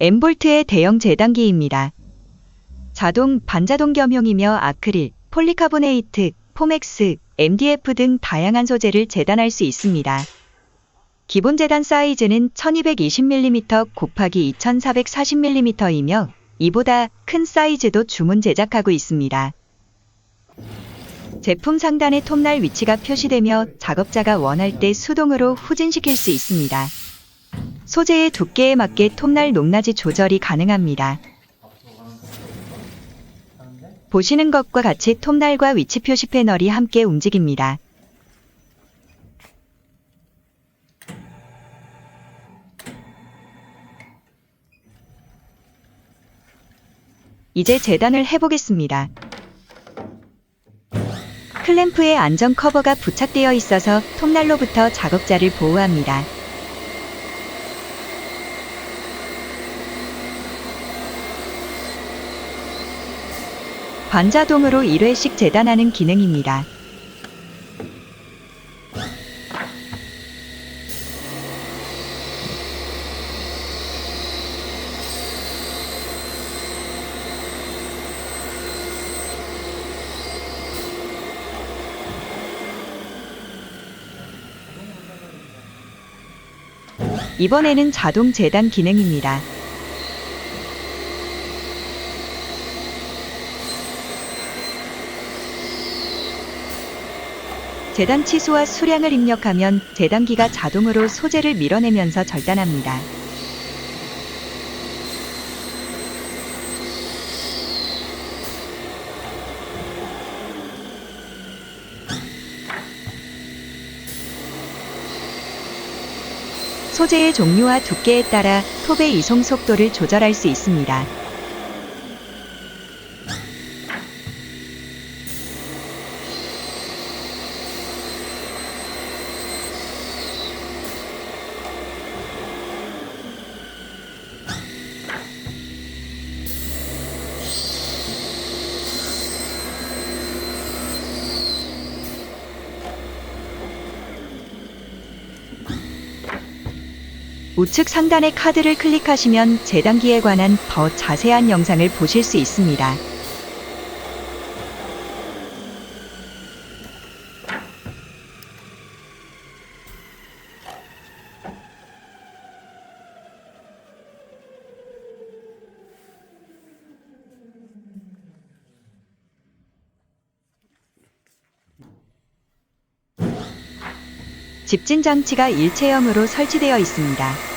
M볼트의 대형 재단기입니다. 자동, 반자동 겸용이며 아크릴, 폴리카보네이트, 포맥스, MDF 등 다양한 소재를 재단할 수 있습니다. 기본 재단 사이즈는 1220mm 곱하기 2440mm이며 이보다 큰 사이즈도 주문 제작하고 있습니다. 제품 상단에 톱날 위치가 표시되며 작업자가 원할 때 수동으로 후진시킬 수 있습니다. 소재의 두께에 맞게 톱날 높낮이 조절이 가능합니다. 보시는 것과 같이 톱날과 위치 표시 패널이 함께 움직입니다. 이제 재단을 해보겠습니다. 클램프에 안전 커버가 부착되어 있어서 톱날로부터 작업자를 보호합니다. 반자동으로 1회씩 재단하는 기능입니다. 이번에는 자동 재단 기능입니다. 재단 치수와 수량을 입력하면 재단기가 자동으로 소재를 밀어내면서 절단합니다. 소재의 종류와 두께에 따라 톱의 이송 속도를 조절할 수 있습니다. 우측 상단의 카드를 클릭하시면 재단기에 관한 더 자세한 영상을 보실 수 있습니다. 집진 장치가 일체형으로 설치되어 있습니다.